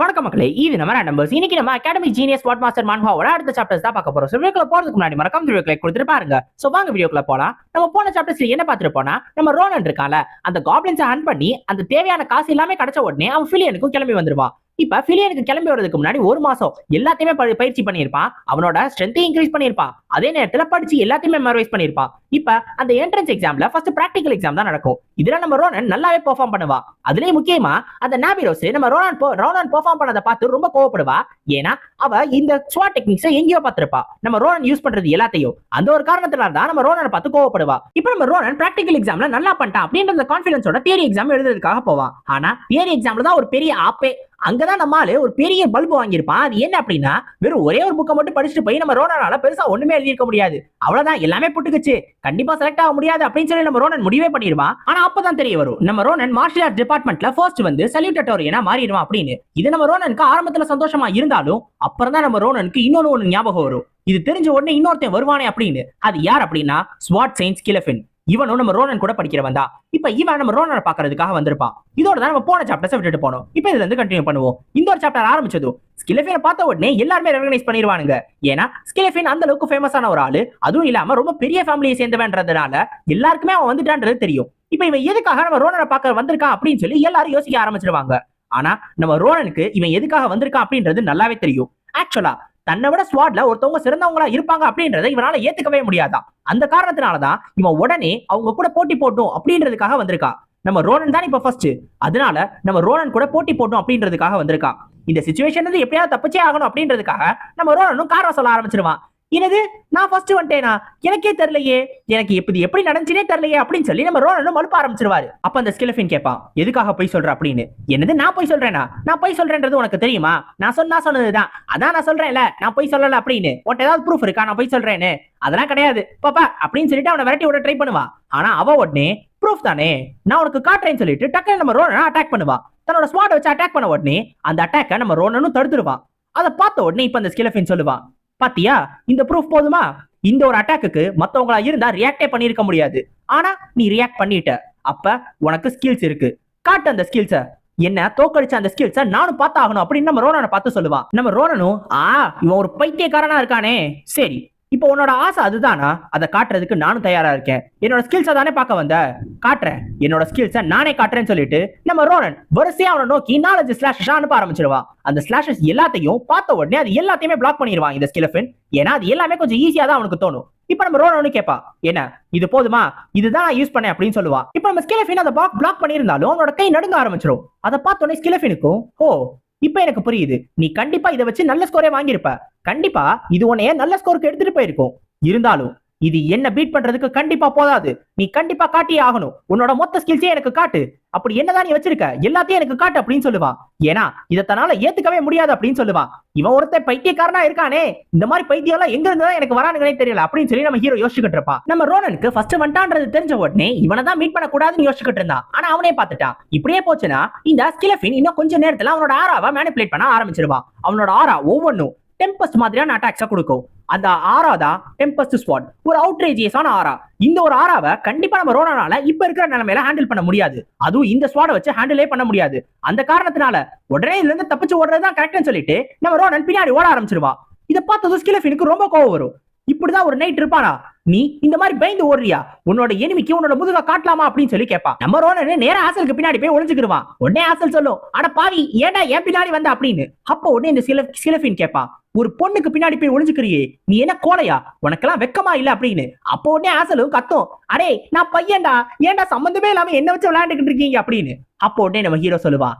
வணக்கம் மக்களே இது நம்ம நம்பர்ஸ் இன்னைக்கு நம்ம அகாடமி ஜீனியஸ் ஸ்பாட் மாஸ்டர் மான்ஹாவோட அடுத்த சாப்டர்ஸ் தான் பார்க்க போறோம். ஸோ போறதுக்கு முன்னாடி மறக்காம வீடியோக்களை கொடுத்துட்டு பாருங்க. ஸோ வாங்க வீடியோக்குள்ள போலாம். நம்ம போன சாப்டர்ஸ்ல என்ன பார்த்துட்டு போனா நம்ம ரோனன் இருக்கால அந்த காப்ளின்ஸை ஹன் பண்ணி அந்த தேவையான காசு எல்லாமே கிடைச்ச உடனே அவன் ஃபிலியனுக்கும் கிளம்பி வந்துருவான். இப்ப பிலியனுக்கு கிளம்பி வரதுக்கு முன்னாடி ஒரு மாசம் எல்லாத்தையுமே பயிற்சி பண்ணியிருப்பான். அவனோட ஸ்ட்ரென்த்தையும் இன்க்ரீஸ் பண்ணியிருப்பான். அதே நேரத்துல படிச்சு எல்லாத்தையுமே மெமரைஸ் பண்ணியிருப்பான். இப்ப அந்த என்ட்ரன்ஸ் எக்ஸாம்ல ஃபர்ஸ்ட் பிராக்டிகல் எக்ஸாம் தான் நடக்கும். இதுல நம்ம ரோனன் நல்லாவே பெர்ஃபார்ம் பண்ணுவா. அதுலயும் முக்கியமா அந்த நாபிரோஸ் நம்ம ரோனன் ரோனன் பெர்ஃபார்ம் பண்ணதை பார்த்து ரொம்ப கோவப்படுவா. ஏன்னா அவ இந்த ஸ்வா டெக்னிக்ஸை எங்கேயோ பார்த்திருப்பா. நம்ம ரோனன் யூஸ் பண்றது எல்லாத்தையும். அந்த ஒரு காரணத்தினால தான் நம்ம ரோனனை பார்த்து கோவப்படுவா. இப்போ நம்ம ரோனன் பிராக்டிகல் எக்ஸாம்ல நல்லா பண்ணிட்டான் அப்படின்ற கான்பிடன்ஸோட தியரி எக்ஸாம் எழுதுறதுக்காக போவான். ஆனா தியரி எக்ஸாம்ல தான் ஒரு பெரிய ஆப்பே அங்கதான் நம்ம ஆளு ஒரு பெரிய பல்பு வாங்கியிருப்பான். அது என்ன அப்படின்னா வெறும் ஒரே ஒரு புக்கை மட்டும் படிச்சுட்டு போய் நம்ம ரோனனால பெருசா ஒண்ணுமே எழுதியிருக்க முடியாது. அவ்வளவுதான் எல்லாமே புட்டுக்குச்சு. கண்டிப்பா செலக்ட் ஆக முடியாது அப்படின்னு சொல்லி நம்ம ரோனன் முடிவே பண்ணிடுவான். ஆனா அப்பதான் தெரிய வரும். நம்ம ரோனன் மார்ஷியல் ஆர்ட் டிபார்ட்மெண்ட்ல ஃபர்ஸ்ட் வந்து சல்யூட்டட்டோரியனா மாறிடுவான் அப்படின்னு. இது நம்ம ரோனனுக்கு ஆரம்பத்துல சந்தோஷமா இருந்தாலும் அப்புறம் தான் நம்ம ரோனனுக்கு இன்னொன்னு ஒண்ணு ஞாபகம் வரும். இது தெரிஞ்ச உடனே இன்னொருத்தன் வருவானே அப்படின்னு. அது யார் அப்படின்னா ஸ்வாட் செயின்ஸ் கிலஃபின் இவனும் நம்ம ரோனன் கூட படிக்கிறவன் தான் இப்ப இவன் நம்ம ரோனனை பாக்குறதுக்காக வந்திருப்பான். இதோட தான் நம்ம போன சாப்டர்ஸ் விட்டுட்டு போனோம். இப்போ இதுல இருந்து கண்டினியூ பண்ணுவோம். இந்த ஒரு சாப்டர் ஆரம்பிச்சதும் ஸ்கிலஃபினை பார்த்த உடனே எல்லாருமே ரெகனைஸ் பண்ணிடுவானுங்க ஏன்னா ஸ்கிலஃபின் அந்த அளவுக்கு ஃபேமஸான ஒரு ஆளு. அதுவும் இல்லாம ரொம்ப பெரிய ஃபேமிலியை சேர்ந்தவன்றதுனால எல்லாருக்குமே அவன் வந்துட்டான்றது தெரியும். இப்ப இவன் எதுக்காக நம்ம ரோனனை பார்க்க வந்திருக்கான் அப்படின்னு சொல்லி எல்லாரும் யோசிக்க ஆரம்பிச்சிருவாங்க. ஆனா நம்ம ரோனனுக்கு இவன் எதுக்காக வந்திருக்கான் அப்படின்றது நல்லாவே தெரியும். ஆக்சுவலா தன்னை விட ஸ்வாட்ல ஒருத்தவங்க சிறந்தவங்களா இருப்பாங்க அப்படின்றத இவனால ஏத்துக்கவே முடியாதான் அந்த காரணத்தினாலதான் இவன் உடனே அவங்க கூட போட்டி போட்டும் அப்படின்றதுக்காக வந்திருக்கான் நம்ம ரோனன் தான் இப்ப ஃபர்ஸ்ட் அதனால நம்ம ரோனன் கூட போட்டி போட்டும் அப்படின்றதுக்காக வந்திருக்கான் இந்த சுச்சுவேஷன் எப்படியாவது தப்பிச்சே ஆகணும் அப்படின்றதுக்காக நம்ம ரோனனும் காரணம் சொல்ல ஆரம்பிச்சிருவான். என்னது? நான் ஃபர்ஸ்ட் வந்துட்டேனா? எனக்கே தெரியலையே. எனக்கு எப்படி எப்படி நடந்துச்சுனே தெரியலையே அப்படின்னு சொல்லி நம்ம ரோனனும் மழுப்ப ஆரம்பிச்சிருவாரு. அப்ப அந்த ஸ்கிலஃபின் கேட்பான். எதுக்காக போய் சொல்ற அப்படின்னு? என்னது நான் போய் சொல்றேனா? நான் போய் சொல்றேன்றது உனக்கு தெரியுமா? நான் சொன்னா சொன்னதுதான். அதான் நான் சொல்றேன்ல. நான் போய் சொல்லல அப்படின்னு. உன்ட்ட ஏதாவது ப்ரூஃப் இருக்கா? நான் போய் சொல்றேன்னு. அதெல்லாம் கிடையாது. பாப்பா அப்படின்னு சொல்லிட்டு அவனை விரட்டி விட ட்ரை பண்ணுவான். ஆனா அவ உடனே ப்ரூஃப் தானே? நான் உனக்கு காட்டுறேன்னு சொல்லிட்டு டக்குனு நம்ம ரோனனை அட்டாக் பண்ணுவான். தன்னோட ஸ்வாட் வச்சு அட்டாக் பண்ண உடனே அந்த அட்டாக்கை நம்ம ரோனனும் தடுத்துருவான். அதை பார்த்த உடனே இப்ப அந்த ஸ்கிலஃபின் சொல்லுவான். பாத்தியா? இந்த ப்ரூஃப் போதுமா? இந்த ஒரு அட்டாக்கு மத்தவங்களா இருந்தா ரியாக்டே பண்ணிருக்க முடியாது. ஆனா நீ ரியாக்ட் பண்ணிட்ட. அப்ப உனக்கு ஸ்கில்ஸ் இருக்கு. காட்டு அந்த ஸ்கில்ஸ என்ன? தோக்கடிச்ச அந்த ஸ்கில்ஸ நானும் பார்த்தாகணும் அப்படின்னு நம்ம ரோனனை பார்த்து சொல்லுவான் நம்ம ரோனனும் ஆ இவன் ஒரு பைத்தியக்காரனா இருக்கானே. சரி இப்போ உன்னோட ஆசை அதுதானா? அதை காட்டுறதுக்கு நானும் தயாரா இருக்கேன். என்னோட ஸ்கில்ஸை தானே பார்க்க வந்த? காட்டுறேன். என்னோட ஸ்கில்ஸை நானே காட்டுறேன்னு சொல்லிட்டு நம்ம ரோனன் வரிசையா அவனை நோக்கி நாலஞ்சு ஸ்லாஷஸ் அனுப்ப ஆரம்பிச்சிருவான் அந்த ஸ்லாஷஸ் எல்லாத்தையும் பார்த்த உடனே அது எல்லாத்தையுமே பிளாக் பண்ணிடுவான் இந்த ஸ்கிலஃபின் ஏன்னா அது எல்லாமே கொஞ்சம் ஈஸியா தான் அவனுக்கு தோணும். இப்ப நம்ம ரோனனு கேப்பா என்ன இது போதுமா? இதுதான் நான் யூஸ் பண்ணேன் அப்படின்னு சொல்லுவா. இப்ப நம்ம ஸ்கிலஃபின் அதை பிளாக் பிளாக் பண்ணியிருந்தாலும் அவனோட கை நடுங்க ஆரம்பிச்சிடும் அதை பார்த்த உடனே ஸ்கிலஃபினுக்கும் ஓ இப்ப எனக்கு புரியுது. நீ கண்டிப்பா இதை வச்சு நல்ல ஸ்கோரே வாங்கியிருப்ப. கண்டிப்பா இது உன்னைய நல்ல ஸ்கோருக்கு எடுத்துட்டு போயிருக்கும். இருந்தாலும் இது என்ன பீட் பண்றதுக்கு கண்டிப்பா போதாது. நீ கண்டிப்பா காட்டியே ஆகணும். உன்னோட மொத்த ஸ்கில்ஸே எனக்கு காட்டு. அப்படி என்னதான் நீ வச்சிருக்க? எல்லாத்தையும் எனக்கு காட்டு அப்படின்னு சொல்லுவான் ஏன்னா இதை ஏத்துக்கவே முடியாது அப்படின்னு சொல்லுவான் இவன் ஒருத்தன் பைத்தியக்காரனா இருக்கானே. இந்த மாதிரி பைத்தியம் எல்லாம் எங்க இருந்தா எனக்கு வரானுங்களே தெரியல. அப்படின்னு சொல்லி நம்ம ஹீரோ யோசிச்சுட்டு இருப்பான் நம்ம ரோனனுக்கு ஃபர்ஸ்ட் வந்துட்டான்றது தெரிஞ்ச உடனே இவனை தான் மீட் பண்ண கூடாதுன்னு யோசிச்சுக்கிட்டு இருந்தான் ஆனா அவனே பார்த்துட்டான் இப்படியே போச்சுன்னா இந்த ஸ்கிலஃபின் இன்னும் கொஞ்ச நேரத்துல அவனோட ஆராவை மேனிபுலேட் பண்ண ஆரம்பிச்சிருவான் அவனோட ஆரா ஒவ்வொன்றும் டெம்பஸ்ட் மாதிரியான அட்டாக்ஸை கொடுக்கும். அந்த ஆரா தான் டெம்பஸ்ட் ஸ்வாட் ஒரு அவுட்ரேஜியஸான ஆரா இந்த ஒரு ஆராவை கண்டிப்பா நம்ம ரோனால இப்ப இருக்கிற நிலைமையில ஹேண்டில் பண்ண முடியாது. அதுவும் இந்த ஸ்வாட வச்சு ஹேண்டிலே பண்ண முடியாது. அந்த காரணத்தினால உடனே இதுல இருந்து தப்பிச்சு ஓடுறதுதான் கரெக்ட்னு சொல்லிட்டு நம்ம ரோனன் பின்னாடி ஓட ஆரம்பிச்சிருவா. இதை பார்த்ததும் ஸ்கிலஃபினுக்கு ரொம்ப கோவம் வரும். இப்படிதான் ஒரு நைட் இருப்பானா? நீ இந்த மாதிரி பயந்து ஓடுறியா? உன்னோட எனிமிக்கு உன்னோட முதுக காட்டலாமா அப்படின்னு சொல்லி கேட்பா நம்ம ரோனனு நேர ஆசலுக்கு பின்னாடி போய் ஒளிஞ்சுக்கிடுவான் உடனே ஆசல் சொல்லும். அட பாவி ஏன்டா ஏன் பின்னாடி வந்த அப்படின்னு. அப்போ உடனே இந்த சில சிலஃபின் கேட்பான் ஒரு பொண்ணுக்கு பின்னாடி போய் ஒளிஞ்சுக்கிறியே நீ என்ன கோலையா உனக்கெல்லாம் வெக்கமா இல்ல அப்படின்னு. அப்போ உடனே ஆசலும் கத்தும். அடே நான் பையன்டா. ஏன்டா சம்பந்தமே இல்லாம என்ன வச்சு விளையாண்டுக்கிட்டு இருக்கீங்க அப்படின்னு. அப்போ உடனே நம்ம ஹீரோ சொல்லுவா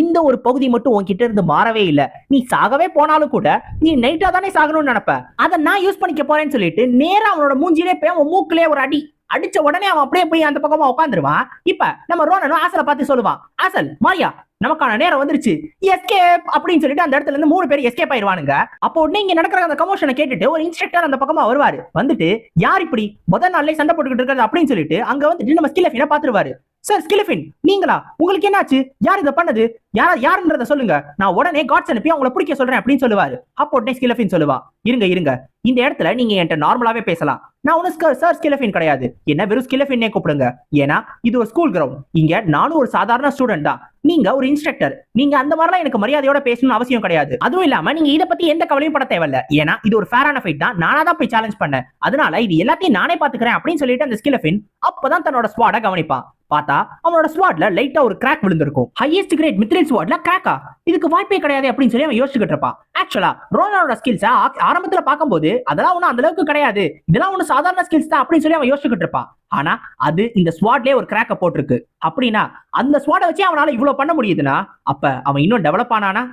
இந்த ஒரு பகுதி மட்டும் உன்கிட்ட இருந்து மாறவே இல்ல. நீ சாகவே போனாலும் கூட நீ நைட்டா தானே சாகணும்னு நினைப்ப. அதை நான் யூஸ் பண்ணிக்க போறேன்னு சொல்லிட்டு நேரா அவனோட மூஞ்சிலே போய் அவன் மூக்கிலே ஒரு அடி அடிச்ச உடனே அவன் அப்படியே போய் அந்த பக்கமா உட்காந்துருவான் இப்ப நம்ம ரோனனும் ஆசலை பார்த்து சொல்லுவான் ஆசல் மாரியா நமக்கான நேரம் வந்துருச்சு. எஸ்கேப் அப்படின்னு சொல்லிட்டு அந்த இடத்துல இருந்து மூணு பேர் எஸ்கேப் ஆயிருவானுங்க. அப்போ உடனே இங்க நடக்கிற அந்த கமோஷனை கேட்டுட்டு ஒரு இன்ஸ்ட்ரக்டர் அந்த பக்கமா வருவாரு. வந்துட்டு யார் இப்படி? முதல் நாள்லயே சண்டை போட்டுக்கிட்டு இருக்காரு அப்படின்னு சொல்லிட்டு அங்க வந்துட்டு நம்ம ஸ்கில் பாத்துருவாரு சார் ஸ்கிலிஃபின் நீங்களா? உங்களுக்கு என்னாச்சு? யார் இதை பண்ணது? யார் யாருன்றத சொல்லுங்க. நான் உடனே காட்ஸ் அனுப்பி அவங்கள பிடிக்க சொல்றேன் அப்படின்னு சொல்லுவாரு. அப்போ உடனே ஸ்கிலஃபின் சொல்லுவா இருங்க இருங்க. இந்த இடத்துல நீங்க என்கிட்ட நார்மலாவே பேசலாம். நான் ஒன்னும் சார் ஸ்கிலஃபின் கிடையாது. என்ன வெறும் ஸ்கிலஃபின்னே கூப்பிடுங்க. ஏன்னா இது ஒரு ஸ்கூல் கிரவுண்ட் இங்க நானும் ஒரு சாதாரண ஸ்டூடெண்ட் தான். நீங்க ஒரு இன்ஸ்ட்ரக்டர் நீங்க அந்த மாதிரிலாம் எனக்கு மரியாதையோட பேசணும்னு அவசியம் கிடையாது. அதுவும் இல்லாம நீங்க இத பத்தி எந்த கவலையும் பட தேவையில்ல. ஏன்னா இது ஒரு ஃபேரான ஃபைட் தான். நானா தான் போய் சேலஞ்ச் பண்ணேன். அதனால இது எல்லாத்தையும் நானே பாத்துக்கிறேன் அப்படின்னு சொல்லிட்டு அந்த ஸ்கிலஃபின் அப்பதான் தன்னோட ஸ்குவாட கவனிப்பான். பார்த்தா அவனோட ஸ்வாட்ல லைட்டா ஒரு கிராக் விழுந்திருக்கும். ஹையஸ்ட் கிரேட் மித்ரின் ஸ்வாட்ல கிராக்கா இதுக்கு வாய்ப்பே கிடையாது அப்படின்னு சொல்லி அவன் யோசிச்சுட்டு இருப்பான். ஆக்சுவலா ரோனானோட ஸ்கில்ஸ் ஆரம்பத்துல பார்க்கும்போது அதெல்லாம் ஒன்றும் அந்த அளவுக்கு கிடையாது. இதெல்லாம் ஒன்றும் சாதாரண ஸ்கில்ஸ் தான் அப்படின்னு சொல்லி அவன் யோசிச்சுட்டு இருப்பான். ஆனா அது இந்த ஸ்வாட்லயே ஒரு கிராக்க போட்டிருக்கு. அப்படின்னா அந்த ஸ்வாட வச்சு அவனால இவ்வளவு பண்ண முடியுதுன்னா அப்ப அவன் இன்னும் டெவலப் ஆனானா?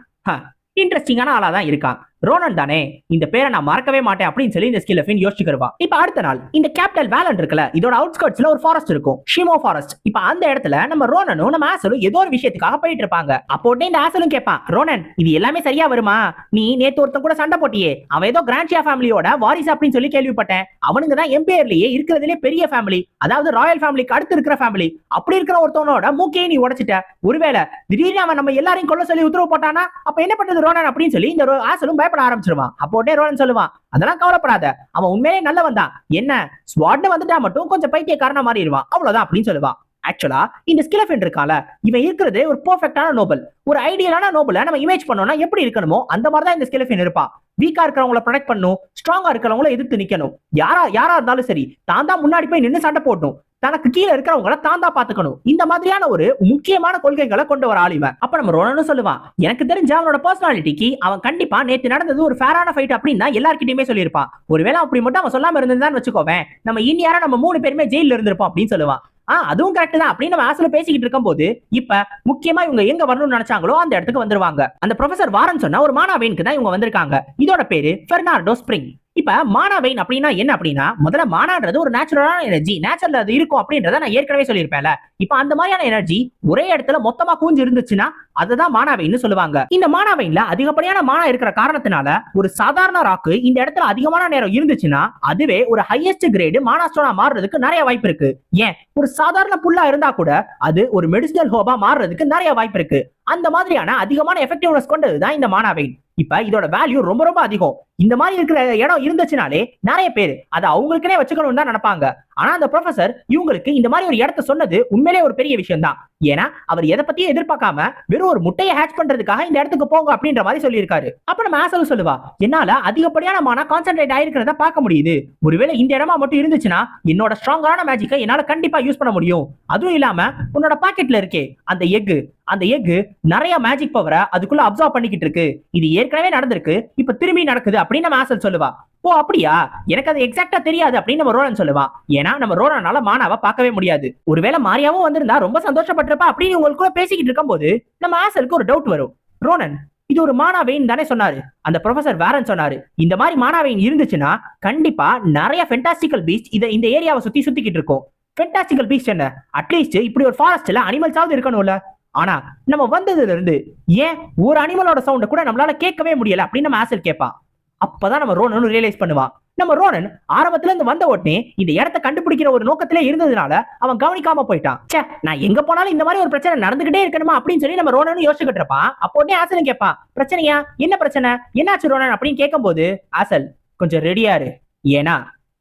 இன்ட்ரெஸ்டிங்கான ஆளா தான் இருக்கான். ரோனன் தானே? இந்த பேரை நான் மறக்கவே மாட்டேன் அப்படின்னு சொல்லி இந்த ஸ்கில் ஃபீன் யோசிச்சுக்கிறவா இப்ப அடுத்த நாள் இந்த கேபிட்டல் வேலன் இருக்குல்ல இதோட அவுட்ஸ்கர்ட்ஸ்ல ஒரு ஃபாரஸ்ட் இருக்கும். ஷிமோ ஃபாரஸ்ட் இப்ப அந்த இடத்துல நம்ம ரோனனும் நம்ம ஆசலும் ஏதோ ஒரு விஷயத்துக்காக போயிட்டு இருப்பாங்க. அப்போ உடனே இந்த ஆசலும் கேட்பான் ரோனன் இது எல்லாமே சரியா வருமா? நீ நேத்து ஒருத்தன் கூட சண்டை போட்டியே. அவன் ஏதோ கிராண்டியா ஃபேமிலியோட வாரிஸ் அப்படின்னு சொல்லி கேள்விப்பட்டேன். அவனுங்க தான் எம்பையர்லயே இருக்கிறதுலே பெரிய ஃபேமிலி அதாவது ராயல் ஃபேமிலிக்கு அடுத்து இருக்கிற ஃபேமிலி அப்படி இருக்கிற ஒருத்தவனோட மூக்கையை நீ உடைச்சிட்ட. ஒருவேளை திடீர்னு அவன் நம்ம எல்லாரையும் கொல்ல சொல்லி உத்தரவு போட்டானா? அப்ப என்ன பண்றது ரோனன்? அப்படின்னு சொல்லி இந்த ஆசலும் பயப்பட ஆரம்பிச்சிருவான். அப்போ உடனே சொல்லுவான் அதெல்லாம் கவலைப்படாத. அவன் உண்மையிலே நல்லவன் தான். என்ன? ஸ்வாட்னு வந்துட்டா மட்டும் கொஞ்சம் பைத்தியக்காரனா மாறிடுவான். அவ்வளவுதான் அப்படின்னு சொல்லுவான். ஆக்சுவலா இந்த ஸ்கிலஃபென் இருக்கால இவன் இருக்கிறது ஒரு பெர்ஃபெக்டான நோபல் ஒரு ஐடியலான நோபலை நம்ம இமேஜ் பண்ணோம்னா எப்படி இருக்கணுமோ அந்த மாதிரி தான் இந்த ஸ்கிலஃபென் இருப்பா வீக்கா இருக்கிறவங்கள ப்ரொடெக்ட் பண்ணும் ஸ்ட்ராங்கா இருக்கிறவங்கள எதிர்த்து நிக்கணும். யாரா யாரா இருந்தாலும் சரி தான் தான் முன்னாடி போய் நின்னு சண்டை போடணும். தனக்கு கீழே இருக்கிறவங்கள தான் தான் பாத்துக்கணும் இந்த மாதிரியான ஒரு முக்கியமான கொள்கைகளை கொண்டு வர ஆளிவன் அப்ப நம்ம ரோனனும் சொல்லுவான் எனக்கு தெரிஞ்ச அவனோட பர்சனாலிட்டிக்கு அவன் கண்டிப்பா நேத்து நடந்தது ஒரு ஃபேரான ஃபைட் அப்படின்னு தான் எல்லார்கிட்டயுமே சொல்லியிருப்பான். ஒருவேளை அப்படி மட்டும் அவன் சொல்லாம இருந்திருந்தான்னு வச்சுக்கோவேன் நம்ம இனியாரா நம்ம மூணு பேருமே ஜெயில இருந்திருப்போம் அப்படின்னு சொல்லுவான். ஆஹ் அதுவும் கரெக்ட் தான். அப்படின்னு நம்ம ஆசில பேசிக்கிட்டு இருக்கும்போது இப்ப முக்கியமா இவங்க எங்க வரணும்னு நினைச்சாங்களோ அந்த இடத்துக்கு வந்துருவாங்க. அந்த ப்ரொஃபசர் வாரன் சொன்னா ஒரு மானாவேனுக்கு தான் இவங்க வந்திருக்காங்க. இதோட பேரு பெர்னார்டோ ஸ்பிரிங் இப்ப மானாவைன் அப்படின்னா என்ன அப்படின்னா முதல்ல மானான்றது ஒரு நேச்சுரலான எனர்ஜி நேச்சுரல் அது இருக்கும் அப்படின்றத நான் ஏற்கனவே சொல்லியிருப்பேன்ல. இப்ப அந்த மாதிரியான எனர்ஜி ஒரே இடத்துல மொத்தமா கூஞ்சு இருந்துச்சுன்னா அதுதான் மானாவைன்னு சொல்லுவாங்க. இந்த மானாவைன்ல அதிகப்படியான மானா இருக்கிற காரணத்தினால ஒரு சாதாரண ராக்கு இந்த இடத்துல அதிகமான நேரம் இருந்துச்சுன்னா அதுவே ஒரு ஹையஸ்ட் கிரேடு மானாஸ்டோனா மாறுறதுக்கு நிறைய வாய்ப்பு இருக்கு. ஏன்? ஒரு சாதாரண புல்லா இருந்தா கூட அது ஒரு மெடிசினல் ஹோபா மாறுறதுக்கு நிறைய வாய்ப்பு இருக்கு. அந்த மாதிரியான அதிகமான எஃபெக்டிவ்னஸ் கொண்டதுதான் இந்த மானாவைன் இப்ப இதோட வேல்யூ ரொம்ப ரொம்ப அதிகம். இந்த மாதிரி இருக்கிற இடம் இருந்துச்சுனாலே நிறைய பேர் அதை அவங்களுக்குனே வச்சுக்கணும்னு தான் நினைப்பாங்க. ஆனா அந்த ப்ரொஃபசர் இவங்களுக்கு இந்த மாதிரி ஒரு இடத்த சொன்னது உண்மையிலே ஒரு பெரிய விஷயம் தான். ஏன்னா அவர் எதை பத்தியும் எதிர்பார்க்காம வெறும் ஒரு முட்டையை ஹேட்ச் பண்றதுக்காக இந்த இடத்துக்கு போங்க அப்படின்ற மாதிரி சொல்லியிருக்காரு. அப்ப நம்ம ஆசல் சொல்லுவா என்னால அதிகப்படியான மானா கான்சென்ட்ரேட் ஆயிருக்கிறத பார்க்க முடியுது. ஒருவேளை இந்த இடமா மட்டும் இருந்துச்சுன்னா என்னோட ஸ்ட்ராங்கான மேஜிக்கை என்னால கண்டிப்பா யூஸ் பண்ண முடியும். அதுவும் இல்லாம உன்னோட பாக்கெட்ல இருக்கே அந்த எக்கு அந்த எக்கு நிறைய மேஜிக் பவரை அதுக்குள்ள அப்சர்வ் பண்ணிக்கிட்டு இருக்கு. இது ஏற்கனவே நடந்திருக்கு. இப்ப திரும்பி நடக்குது அப்படின்னு நம்ம ஆசல் சொல்லுவா. ஓ அப்படியா? எனக்கு அது எக்ஸாக்டா தெரியாது அப்படின்னு நம்ம ரோலன் சொல்லுவா. ஏன்னா நம்ம ரோலனால மானாவை பார்க்கவே முடியாது. ஒருவேளை மாரியாவும் வந்திருந்தா ரொம்ப சந்தோஷப்பட்டிருப்பா அப்படின்னு உங்களுக்குள்ள பேசிக்கிட்டு இருக்கும்போது நம்ம ஆசலுக்கு ஒரு டவுட் வரும். ரோனன் இது ஒரு மானாவெயின் தானே சொன்னாரு. அந்த ப்ரொஃபசர் வேறன் சொன்னாரு. இந்த மாதிரி மானாவெயின் இருந்துச்சுன்னா கண்டிப்பா நிறைய ஃபென்டாஸ்டிக்கல் பீச் இதை இந்த ஏரியாவை சுத்தி சுத்திக்கிட்டு இருக்கும். ஃபென்டாஸ்டிக்கல் பீச் என்ன? அட்லீஸ்ட் இப்படி ஒரு ஃபாரஸ்ட்ல அனிமல்ஸாவது இருக்கணும்ல. ஆனா நம்ம வந்ததுல இருந்து ஏன் ஒரு அனிமலோட சவுண்ட கூட நம்மளால கேட்கவே முடியல அப்படின்னு நம்ம ஆசல் கேட்பான் அப்பதான் நம்ம ரோனன் ரியலைஸ் பண்ணுவான் நம்ம ரோனன் ஆரம்பத்துல இருந்து வந்த உடனே இந்த இடத்த கண்டுபிடிக்கிற ஒரு நோக்கத்திலே இருந்ததுனால அவன் கவனிக்காம போயிட்டான் சே நான் எங்க போனாலும் இந்த மாதிரி ஒரு பிரச்சனை நடந்துகிட்டே இருக்கணுமா அப்படின்னு சொல்லி நம்ம ரோனனும் யோசிச்சுக்கிட்டு இருப்பான் அப்போ உடனே ஆசலும் கேட்பான் பிரச்சனையா? என்ன பிரச்சனை? என்னாச்சு ரோனன் அப்படின்னு கேட்கும் போது ஆசல் கொஞ்சம் ரெடியா இரு. ஏன்னா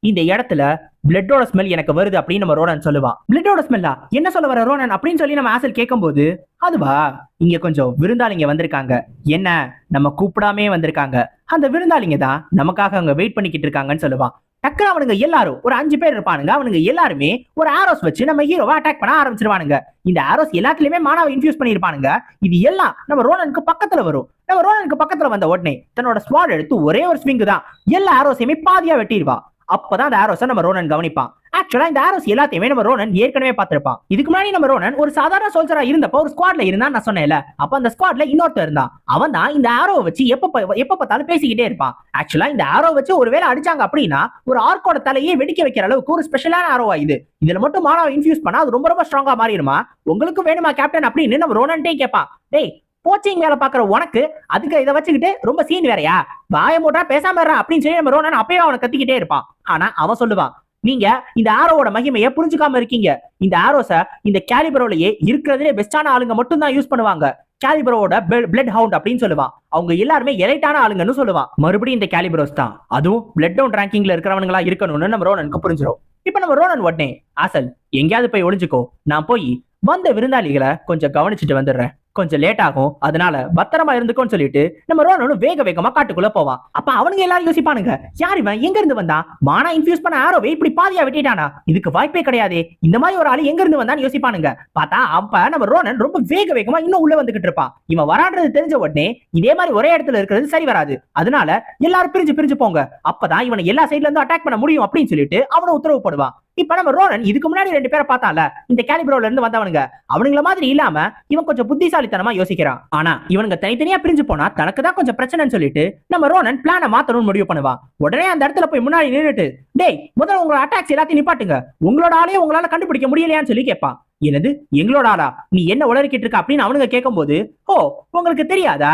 இந்த இடத்துல பிளட்டோட ஸ்மெல் எனக்கு வருது அப்படின்னு நம்ம ரோனன் சொல்லுவான். பிளட்டோட ஸ்மெல்லா என்ன சொல்ல வர ரோனன் அப்படின்னு சொல்லி நம்ம ஆசல் கேட்கும்போது அதுவா? இங்க கொஞ்சம் விருந்தாளிங்க வந்திருக்காங்க. என்ன? நம்ம கூப்பிடாமே வந்திருக்காங்க. அந்த விருந்தாளிங்க தான் நமக்காக அங்க வெயிட் பண்ணிக்கிட்டு இருக்காங்கன்னு சொல்லுவான். டக்குனு அவனுங்க எல்லாரும் ஒரு அஞ்சு பேர் இருப்பானுங்க. அவனுங்க எல்லாருமே ஒரு ஆரோஸ் வச்சு நம்ம ஹீரோவை அட்டாக் பண்ண ஆரம்பிச்சிருவானுங்க. இந்த ஆரோஸ் எல்லாத்துலயுமே மாணவ இன்ஃபியூஸ் பண்ணிருப்பானுங்க இது எல்லாம் நம்ம ரோனனுக்கு பக்கத்துல வரும். நம்ம ரோனனுக்கு பக்கத்துல வந்த உடனே தன்னோட ஸ்வாட் எடுத்து ஒரே ஒரு ஸ்விங் தான். எல்லா ஆரோஸையுமே பாதியா வெட்டிடுவா. அப்பதான் அந்த ஆரோஸை நம்ம ரோனன் கவனிப்பான். ஆக்சுவலா இந்த ஆரோஸ் எல்லாத்தையுமே நம்ம ரோனன் ஏற்கனவே பார்த்திருப்பான். இதுக்கு முன்னாடி நம்ம ரோனன் ஒரு சாதாரண சோல்ஜரா இருந்தப்ப ஒரு ஸ்குவாட்ல இருந்தா நான் சொன்னேன்ல. அப்ப அந்த ஸ்குவாட்ல இன்னொருத்தர் இருந்தான். அவன் தான் இந்த ஆரோவை வச்சு எப்ப எப்ப பார்த்தாலும் பேசிக்கிட்டே இருப்பான். ஆக்சுவலா இந்த ஆரோ வச்சு ஒருவேளை அடிச்சாங்க அப்படின்னா ஒரு ஆர்க்கோட தலையே வெடிக்க வைக்கிற அளவுக்கு ஒரு ஸ்பெஷலான ஆரோவா இது. இதுல மட்டும் மானாவை இன்ஃபியூஸ் பண்ணா அது ரொம்ப ரொம்ப ஸ்ட்ராங்கா மாறிடுமா? உங்களுக்கு வேணுமா கேப்டன் அப்படின்னு நம்ம ரோனன்ட்டே கேட்பான். டேய் கோச்சிங் வேலை பாக்குற உனக்கு அதுக்கு இதை வச்சுக்கிட்டு ரொம்ப சீன் வேறயா? வாய மூட்டா பேசாம அப்படின்னு சொல்லி நம்ம ரோனன் அப்பயே அவனை கத்திக்கிட்டே இருப்பான். ஆனா அவன் சொல்லுவான் நீங்க இந்த ஆரோவோட மகிமையை புரிஞ்சுக்காம இருக்கீங்க. இந்த ஆரோஸ இந்த கேலிபரோலயே இருக்கிறதுலே பெஸ்டான ஆளுங்க மட்டும் தான் யூஸ் பண்ணுவாங்க. கேலிபரோட பிளட் ஹவுண்ட் அப்படின்னு சொல்லுவான். அவங்க எல்லாருமே எலைட்டான ஆளுங்கன்னு சொல்லுவான். மறுபடியும் இந்த கேலிபரோஸ் தான். அதுவும் பிளட் டவுன் ரேங்கிங்ல இருக்கிறவனுங்களா இருக்கணும்னு நம்ம ரோனனுக்கு புரிஞ்சிடும் இப்ப நம்ம ரோனன் உடனே ஆசல் எங்கேயாவது போய் ஒளிஞ்சுக்கோ. நான் போய் வந்த விருந்தாளிகளை கொஞ்சம் கவனிச்சுட்டு வந்துடுறேன். கொஞ்சம் லேட் ஆகும். அதனால பத்திரமா இருந்துக்கோன்னு சொல்லிட்டு நம்ம ரோனனும் வேக வேகமா காட்டுக்குள்ள போவான். அப்ப அவனுங்க எல்லாரும் யோசிப்பானுங்க. யார் இவன்? எங்க இருந்து வந்தான்? மானா இன்ஃபியூஸ் பண்ண ஆரோவை இப்படி பாதியா வெட்டிட்டானா? இதுக்கு வாய்ப்பே கிடையாது. இந்த மாதிரி ஒரு ஆளு எங்க இருந்து வந்தான்னு யோசிப்பானுங்க. பார்த்தா அப்ப நம்ம ரோனன் ரொம்ப வேக வேகமா இன்னும் உள்ள வந்துகிட்டு இருப்பான். இவன் வரான்றது தெரிஞ்ச உடனே இதே மாதிரி ஒரே இடத்துல இருக்கிறது சரி வராது. அதனால எல்லாரும் பிரிஞ்சு பிரிஞ்சு போங்க. அப்பதான் இவனை எல்லா சைடுல இருந்து அட்டாக் பண்ண முடியும் அப்படின்னு சொல்லிட்டு அவனை உத்தரவு போடுவான். இப்ப நம்ம ரோனன் இதுக்கு முன்னாடி ரெண்டு பேரை பார்த்தால இந்த கேலிப்ரோல இருந்து வந்தவனுங்க. அவனுங்கள மாதிரி இல்லாம இவன் கொஞ்சம் புத்திசாலித்தனமா யோசிக்கிறான். ஆனா இவனுங்க தனித்தனியா பிரிஞ்சு போனா தனக்கு தான் கொஞ்சம் பிரச்சனைன்னு சொல்லிட்டு நம்ம ரோனன் பிளான மாத்தணும்னு முடிவு பண்ணுவான். உடனே அந்த இடத்துல போய் முன்னாடி நின்னுட்டு டேய் முதல்ல உங்களோட அட்டாக்ஸ் எல்லாத்தையும் நிப்பாட்டுங்க. உங்களோட ஆளையே உங்களால கண்டுபிடிக்க முடியலையான்னு சொல்லி கேட்பான். என்னது? எங்களோட ஆடா நீ என்ன உளறிக்கிட்டு இருக்க அப்படின்னு அவனுங்க கேட்கும்போது ஓ உங்களுக்கு தெரியாதா?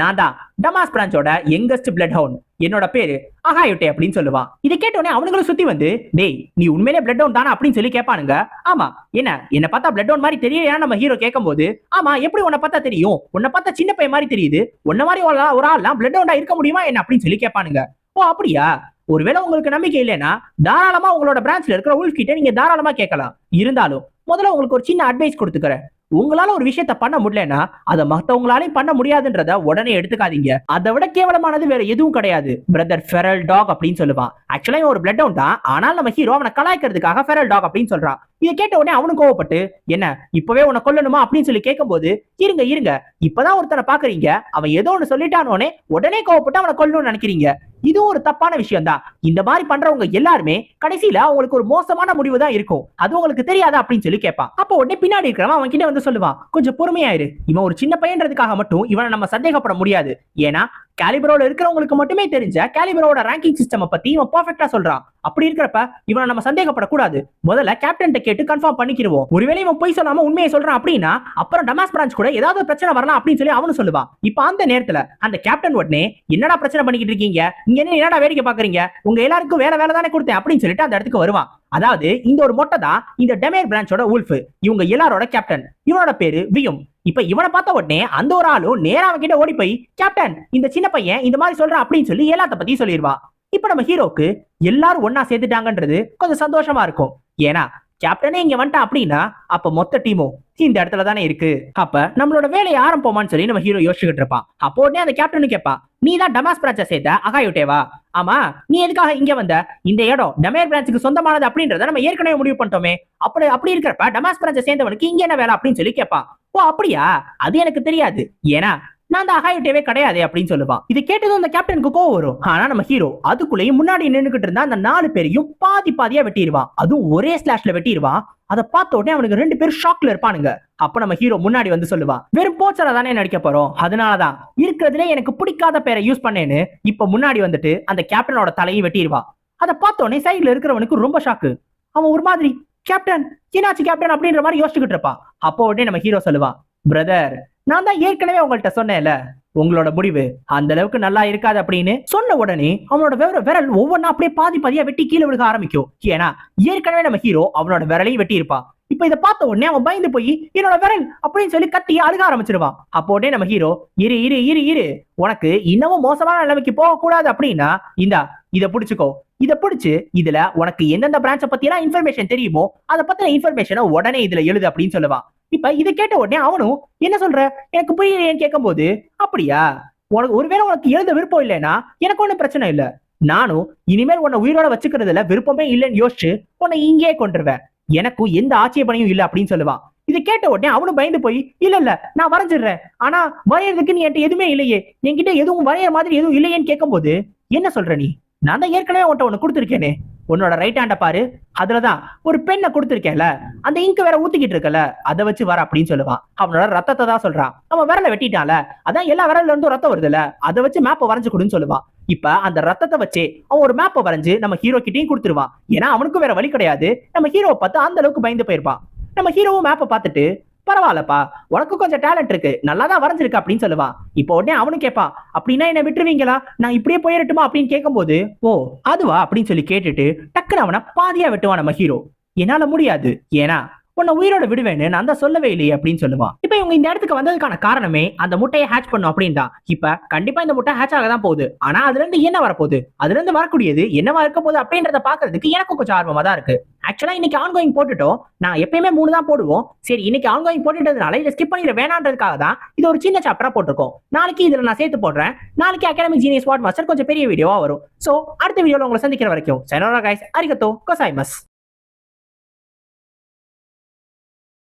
நான் தான் டமாஸ் பிரான்ச்சோட யங்கஸ்ட் பிளட் ஹவுன் என்னோட பேரு அகாயுட்டே அப்படின்னு சொல்லுவான். இதை கேட்டோடனே அவனுங்களும் சுத்தி வந்து டேய் நீ உண்மையிலே பிளட் டவுன் தானா? அப்படின்னு சொல்லி கேட்பானுங்க ஆமா. என்ன? என்ன பார்த்தா பிளட் டவுன் மாதிரி தெரியலையா நம்ம ஹீரோ கேட்கும்போது ஆமா எப்படி உன்னை பார்த்தா தெரியும்? உன்னை பார்த்தா சின்ன பையன் மாதிரி தெரியுது. உன்ன மாதிரி ஒரு ஆள் ஒரு ஆள்லாம் பிளட் டவுனா இருக்க முடியுமா என்ன? அப்படின்னு சொல்லி கேட்பானுங்க ஓ அப்படியா? ஒருவேளை உங்களுக்கு நம்பிக்கை இல்லைன்னா தாராளமா உங்களோட பிரான்ச்ல இருக்கிற உல்ஃப் கிட்ட நீங்க தாராளமா கேட்கலாம். இருந்தாலும் முதல்ல உங்களுக்கு ஒரு சின்ன அட்வைஸ் கொடுத்துக்கிறேன். உங்களால ஒரு விஷயத்த பண்ண முடியலன்னா அதை மற்றவங்களாலையும் பண்ண முடியாதுன்றத உடனே எடுத்துக்காதீங்க. அதை விட கேவலமானது வேற எதுவும் கிடையாது. பிரதர் ஃபெரல் டாக் அப்படின்னு சொல்லுவான். ஆக்சுவலா ஒரு பிளட் டவுன் தான். ஆனால் நம்ம ஹீரோ அவனை கலாய்க்கிறதுக்காக ஃபெரல் டாக் அப்படின்னு சொல்றான். இதை கேட்ட உடனே அவனும் கோவப்பட்டு என்ன இப்பவே உன்னை கொல்லணுமா? அப்படின்னு சொல்லி கேட்கும்போது இருங்க இருங்க. இப்பதான் ஒருத்தனை பாக்குறீங்க அவன் ஏதோ ஒன்று சொல்லிட்டானோனே உடனே கோவப்பட்டு அவனை கொல்லணும்னு நினைக்கிறீங்க. இதுவும் ஒரு தப்பான விஷயம் தான் இந்த மாதிரி பண்றவங்க எல்லாருமே கடைசியில அவங்களுக்கு ஒரு மோசமான முடிவு தான் இருக்கும். அது உங்களுக்கு தெரியாதா அப்படின்னு சொல்லி கேட்பான். அப்போ உடனே பின்னாடி இருக்கிறவன் அவன் கிட்ட வந்து சொல்லுவான் கொஞ்சம் பொறுமையாயிரு இவன் ஒரு சின்ன பையன்றதுக்காக மட்டும் இவனை நம்ம சந்தேகப்பட முடியாது. ஏன்னா கேலிபரோட இருக்கிறவங்களுக்கு மட்டுமே தெரிஞ்ச கேலிபரோட ரேங்கிங் சிஸ்டம் பத்தி இவன் பர்ஃபெக்டா சொல்றான். அப்படி இருக்கிறப்ப இவனை நம்ம சந்தேகப்படக்கூடாது. முதல்ல கேப்டன் கேட்டு கன்ஃபார்ம் பண்ணிக்கிடுவோம் ஒருவேளை இவன் போய் சொல்லாம உண்மையை சொல்றான் அப்படின்னா அப்புறம் டமாஸ் பிரான்ச் கூட ஏதாவது பிரச்சனை வரலாம் அப்படின்னு சொல்லி அவனு சொல்லுவான். இப்ப அந்த நேரத்துல அந்த கேப்டன் உடனே என்னடா பிரச்சனை பண்ணிக்கிட்டு இருக்கீங்க? இங்க என்ன என்னடா வேடிக்கை பாக்குறீங்க? உங்க எல்லாருக்கும் வேலை வேலை தானே கொடுத்தேன் அப்படின்னு சொல்லிட்டு அந்த இடத்துக்கு வருவான். அதாவது இந்த ஒரு மொட்டை தான் இந்த டெமேர் பிரான்ச்சோட உல்ஃப் இவங்க எல்லாரோட கேப்டன் இவனோட பேரு வியும் இப்ப இவனை பார்த்த உடனே அந்த ஒரு ஆளும் நேரா அவன் கிட்ட ஓடி போய் கேப்டன் இந்த சின்ன பையன் இந்த மாதிரி சொல்றான் அப்படின்னு சொல்லி எல்லாத்த பத்தி சொல்லிடுவா. இப்ப நம்ம ஹீரோக்கு எல்லாரும் ஒன்னா சேர்த்துட்டாங்கன்றது கொஞ்சம் சந்தோஷமா இருக்கும். ஏன்னா கேப்டனே இங்க வந்துட்டான் அப்படின்னா அப்ப மொத்த டீமும் இந்த இடத்துல தானே இருக்கு. அப்ப நம்மளோட வேலையை ஆரம்பமான்னு சொல்லி நம்ம ஹீரோ யோசிச்சுக்கிட்டு இருப்பான். அப்போ உடனே அந்த கேப்டனு கேட்பான் நீ தான் டமாஸ் பிராச்சா சேர்த்த அகாயுட்டேவா ஆமா நீ எதுக்காக இங்க வந்த? இந்த இடம் டமேர் பிரான்ச்சுக்கு சொந்தமானது அப்படின்றத நம்ம ஏற்கனவே முடிவு பண்ணிட்டோமே. அப்படி அப்படி இருக்கிறப்ப டமாஸ் பிரான்ச்சை சேர்ந்தவனுக்கு இங்க என்ன வேலை அப்படின்னு சொல்லி கேட்பான். ஓ அப்படியா? அது எனக்கு தெரியாது. ஏன்னா நான் அந்த அகாயிட்டவே கிடையாது அப்படின்னு சொல்லுவான். இது கேட்டதும் அந்த கேப்டனுக்கு கோவம் வரும். ஆனா நம்ம ஹீரோ அதுக்குள்ளேயும் முன்னாடி நின்னுகிட்டு இருந்தா அந்த நாலு பேரையும் பாதி பாதியா வெட்டிடுவான். அதுவும் ஒரே ஸ்லாஷ்ல வெட்டிடுவான். அதை பார்த்த உடனே அவனுக்கு ரெண்டு பேரும் ஷாக்ல இருப்பானுங்க. அப்ப நம்ம ஹீரோ முன்னாடி வந்து சொல்லுவான் வெறும் போச்சரா தானே நடிக்க போறோம்? அதனாலதான் இருக்கிறதுல எனக்கு பிடிக்காத பேரை யூஸ் பண்ணேன்னு இப்ப முன்னாடி வந்துட்டு அந்த கேப்டனோட தலையை வெட்டிடுவான் அதை பார்த்த உடனே சைடுல இருக்கிறவனுக்கு ரொம்ப ஷாக்கு அவன் ஒரு மாதிரி கேப்டன் என்னாச்சு கேப்டன் அப்படின்ற மாதிரி யோசிச்சுக்கிட்டு இருப்பான். அப்போ உடனே நம்ம ஹீரோ சொல்லுவான் பிரதர் நான் தான் ஏற்கனவே உங்கள்கிட்ட சொன்னேன்ல உங்களோட முடிவு அந்த அளவுக்கு நல்லா இருக்காது அப்படின்னு சொன்ன உடனே அவனோட விரல் விரல் ஒவ்வொன்றா அப்படியே பாதி பாதியா வெட்டி கீழே விழுக ஆரம்பிக்கும். ஏன்னா ஏற்கனவே நம்ம ஹீரோ அவனோட விரலையும் வெட்டி இருப்பான் இப்ப இதை பார்த்த உடனே அவன் பயந்து போய் என்னோட விரல்! அப்படின்னு சொல்லி கத்தி அழுக ஆரம்பிச்சிருவான். அப்போ உடனே நம்ம ஹீரோ இரு இரு இரு இரு. உனக்கு இன்னமும் மோசமான நிலைமைக்கு போக கூடாது அப்படின்னா இந்தா இத புடிச்சுக்கோ. இத புடிச்சு இதுல உனக்கு எந்தெந்த பிரான்ச்சை பத்தி எல்லாம் இன்ஃபர்மேஷன் தெரியுமோ அதை பத்தின இன்ஃபர்மேஷனை உடனே இதுல எழுது அப்படின்னு சொல்லுவான். இப்ப இதை கேட்ட உடனே அவனும் என்ன சொல்ற? எனக்கு புரியலையேன்னு கேட்கும்போது? அப்படியா? உனக்கு ஒருவேளை உனக்கு எழுத விருப்பம் இல்லைன்னா எனக்கு ஒண்ணும் பிரச்சனை இல்ல. நானும் இனிமேல் உன்னை உயிரோட வச்சுக்கிறதுல விருப்பமே இல்லைன்னு யோசிச்சு உன்னை இங்கேயே கொண்டுருவேன். எனக்கும் எந்த ஆட்சேபனையும் இல்லை அப்படின்னு சொல்லுவான். இதை கேட்ட உடனே அவனும் பயந்து போய் இல்ல இல்ல நான் வரைஞ்சிடுறேன். ஆனா வரையறதுக்கு நீ என்கிட்ட எதுவுமே இல்லையே. என்கிட்ட எதுவும் வரையற மாதிரி எதுவும் இல்லையேன்னு கேட்கும்போது என்ன சொல்ற நீ? நான் தான் ஏற்கனவே உன்ட்ட ஒண்ணு கொடுத்துருக்கேனே. உன்னோட ரைட் ஹேண்ட பாரு. அதுலதான் ஒரு பெண்ணை கொடுத்துருக்கேன்ல. அந்த இங்க் வேற ஊத்திக்கிட்டு இருக்கல. அதை வச்சு வர அப்படின்னு சொல்லுவான். அவனோட ரத்தத்தை தான் சொல்றான். அவன் விரல வெட்டிட்டான்ல. அதான் எல்லா விரல்ல இருந்தும் ரத்தம் வருதுல்ல. அதை வச்சு மேப்பை வரைஞ்சு கொடுன்னு சொல்லுவான். இப்ப அந்த ரத்தத்தை வச்சு அவன் ஒரு மேப்பை வரைஞ்சு நம்ம ஹீரோ கிட்டையும் கொடுத்துருவான். ஏன்னா அவனுக்கும் வேற வழி கிடையாது. நம்ம ஹீரோவை பார்த்து அந்த அளவுக்கு பயந்து போயிருப்பான். நம்ம ஹீரோவும் மேப்பை பார்த்துட்டு பரவாயில்லப்பா உனக்கு கொஞ்சம் டேலண்ட் இருக்கு நல்லா தான் வரைஞ்சிருக்கு அப்படின்னு சொல்லுவா. இப்போ உடனே அவனும் கேட்பா அப்படின்னா என்ன விட்டுருவீங்களா? நான் இப்படியே போயிடட்டுமா? அப்படின்னு கேட்கும்போது ஓ அதுவா? அப்படின்னு சொல்லி கேட்டுட்டு டக்குன்னு அவனை பாதியா வெட்டுவான் நம்ம ஹீரோ என்னால முடியாது. ஏன்னா உன்னை உயிரோட விடுவேன்னு நான் தான் சொல்லவே இல்லையே அப்படின்னு சொல்லுவான் இப்போ இவங்க இந்த இடத்துக்கு வந்ததுக்கான காரணமே அந்த முட்டையை ஹேட்ச் பண்ணும் அப்படின்னு தான் இப்ப கண்டிப்பா இந்த முட்டை ஹேட்ச் ஆக தான் போகுது. ஆனா அதுல இருந்து என்ன வரப்போகுது? அதுல இருந்து வரக்கூடியது என்னவா இருக்க போகுது அப்படின்றத பாக்குறதுக்கு எனக்கும் கொஞ்சம் ஆர்வமா தான் இருக்கு ஆக்சுவலா இன்னைக்கு ஆன்கோயிங் போட்டுட்டோம். நான் எப்பயுமே மூணு தான் போடுவோம். சரி இன்னைக்கு ஆன்கோயிங் போட்டுட்டதுனால இதை ஸ்கிப் பண்ணிட வேணான்றதுக்காக தான் இது ஒரு சின்ன சாப்டரா போட்டிருக்கோம். நாளைக்கு இதுல நான் சேர்த்து போடுறேன். நாளைக்கு அகாடமிக் ஜீனியஸ் வாட் மாஸ்டர் கொஞ்சம் பெரிய வீடியோவா வரும். சோ அடுத்த வீடியோல உங்களை சந்திக்கிற வரைக்கும் சைனோரா கைஸ் அரிகத்தோ கொசாய்மஸ்